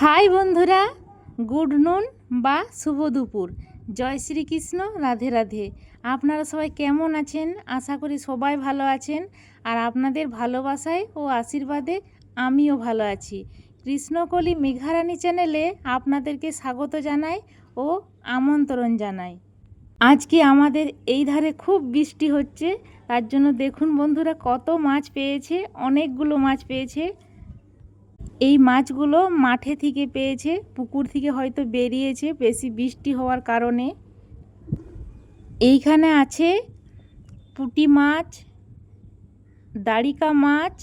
High বন্ধুরা, good নুন বা শুভ দুপুর। জয় শ্রীকৃষ্ণ, রাধে রাধে। আপনারা সবাই কেমন আছেন? আশা করি সবাই ভালো আছেন। আর আপনাদের ভালোবাসায় ও আশীর্বাদে আমিও ভালো আছি। কৃষ্ণকলি মেঘারানী চ্যানেলে আপনাদেরকে স্বাগত জানাই ও আমন্ত্রণ জানাই। আজকে আমাদের এই ধারে খুব বৃষ্টি হচ্ছে। তার জন্য দেখুন বন্ধুরা, কত মাছ পেয়েছে, অনেকগুলো মাছ পেয়েছে। এই মাছগুলো মাঠে থেকে পেয়েছে, পুকুর থেকে হয়তো বেরিয়েছে, বেশি বৃষ্টি হওয়ার কারণে। এইখানে আছে পুঁটি মাছ, দাড়িকা মাছ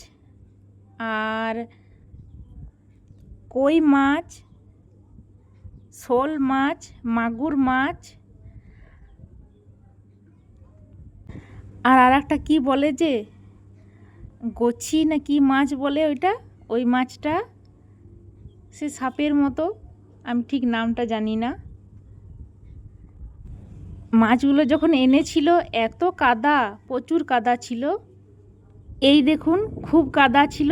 আর কই মাছ, শোল মাছ, মাগুর মাছ। আর আর একটা কী বলে যে, গোছি না কি মাছ বলে ওইটা? ওই মাছটা সে সাপের মতো, আমি ঠিক নামটা জানি না। মাছগুলো যখন এনেছিল, এত কাদা, প্রচুর কাদা ছিল। এই দেখুন, খুব কাদা ছিল।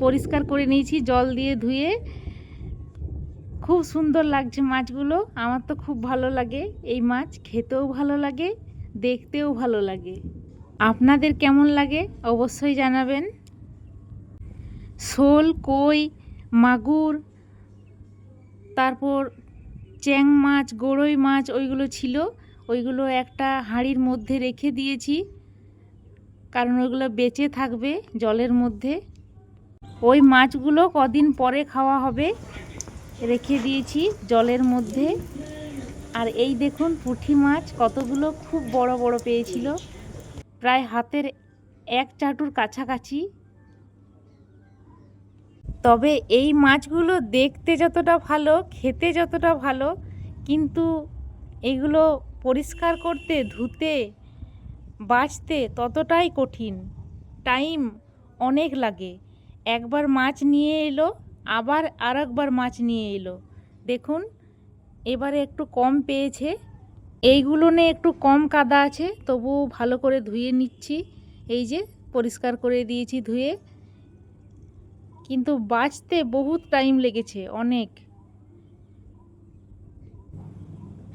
পরিষ্কার করে নিয়েছি, জল দিয়ে ধুয়ে। খুব সুন্দর লাগছে মাছগুলো। আমার তো খুব ভালো লাগে এই মাছ, খেতেও ভালো লাগে, দেখতেও ভালো লাগে। আপনাদের কেমন লাগে, অবশ্যই জানাবেন। শোল, কই, মাগুর, তারপর চ্যাং মাছ গড়ই মাছ ওইগুলো ছিল। ওইগুলো একটা হাঁড়ির মধ্যে রেখে দিয়েছি। কারণ ওইগুলো বেঁচে থাকবে জলের মধ্যে। ওই মাছগুলো কদিন পরে খাওয়া হবে, রেখে দিয়েছি জলের মধ্যে। আর এই দেখুন পুঁটি মাছ, কতগুলো খুব বড় বড় পেয়েছিল। প্রায় হাতের এক চাটুর কাছাকাছি। তবে এই মাছগুলো দেখতে যতটা ভালো, খেতে যতটা ভালো, কিন্তু এগুলো পরিষ্কার করতে, ধুতে বাছতে ততটাই কঠিন। টাইম অনেক লাগে। একবার মাছ নিয়ে এলো, আবার আর একবার মাছ নিয়ে এলো। দেখুন, এবারে একটু কম পেয়েছে। এইগুলো নিয়ে একটু কম কাদা আছে, তবুও ভালো করে ধুয়ে নিচ্ছি। এই যে, পরিষ্কার করে দিয়েছি ধুয়ে। কিন্তু বাঁচতে বহুত টাইম লেগেছে, অনেক।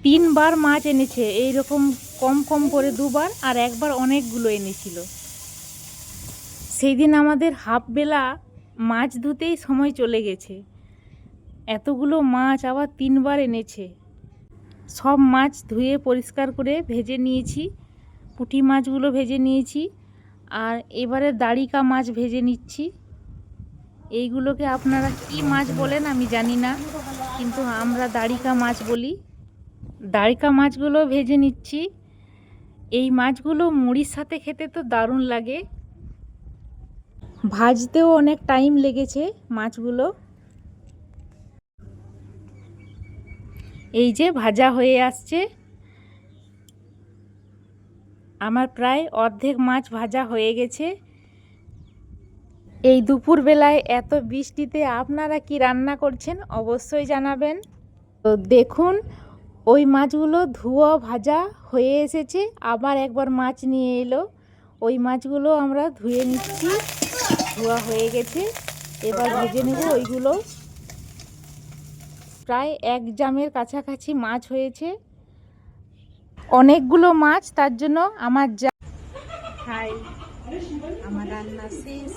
তিনবার মাছ এনেছে এই রকম কম কম করে দুবার আর একবার অনেকগুলো এনেছিল। সেই দিন আমাদের হাফ বেলা মাছ ধুতেই সময় চলে গেছে। এতগুলো মাছ আবার তিনবার এনেছে। সব মাছ ধুয়ে পরিষ্কার করে ভেজে নিয়েছি, পুঁটি মাছগুলো ভেজে নিয়েছি, আর এবারে দাড়িকা মাছ ভেজে নিচ্ছি। এইগুলোকে আপনারা কি মাছ বলেন আমি জানি না, কিন্তু আমরা দাড়িকা মাছ বলি। দাড়িকা মাছগুলো ভেজে নিচ্ছি। এই মাছগুলো মুড়ির সাথে খেতে তো দারুণ লাগে। ভাজতেও অনেক টাইম লেগেছে মাছগুলো। এই যে ভাজা হয়ে আসছে। আমার প্রায় অর্ধেক মাছ ভাজা হয়ে গেছে। এই দুপুরবেলায় এত বৃষ্টিতে আপনারা কি রান্না করছেন অবশ্যই জানাবেন। তো দেখুন, ওই মাছগুলো ধুয়ো ভাজা হয়ে এসেছে। আবার একবার মাছ নিয়ে এলো। ওই মাছগুলো আমরা ধুয়ে নিচ্ছি। ধোয়া হয়ে গেছে। এবার ভেজে নেব ওইগুলো। প্রায় এক জামের কাছাকাছি মাছ হয়েছে। অনেকগুলো মাছ, তার জন্য আমার যা হাই আমার রান্না শেষ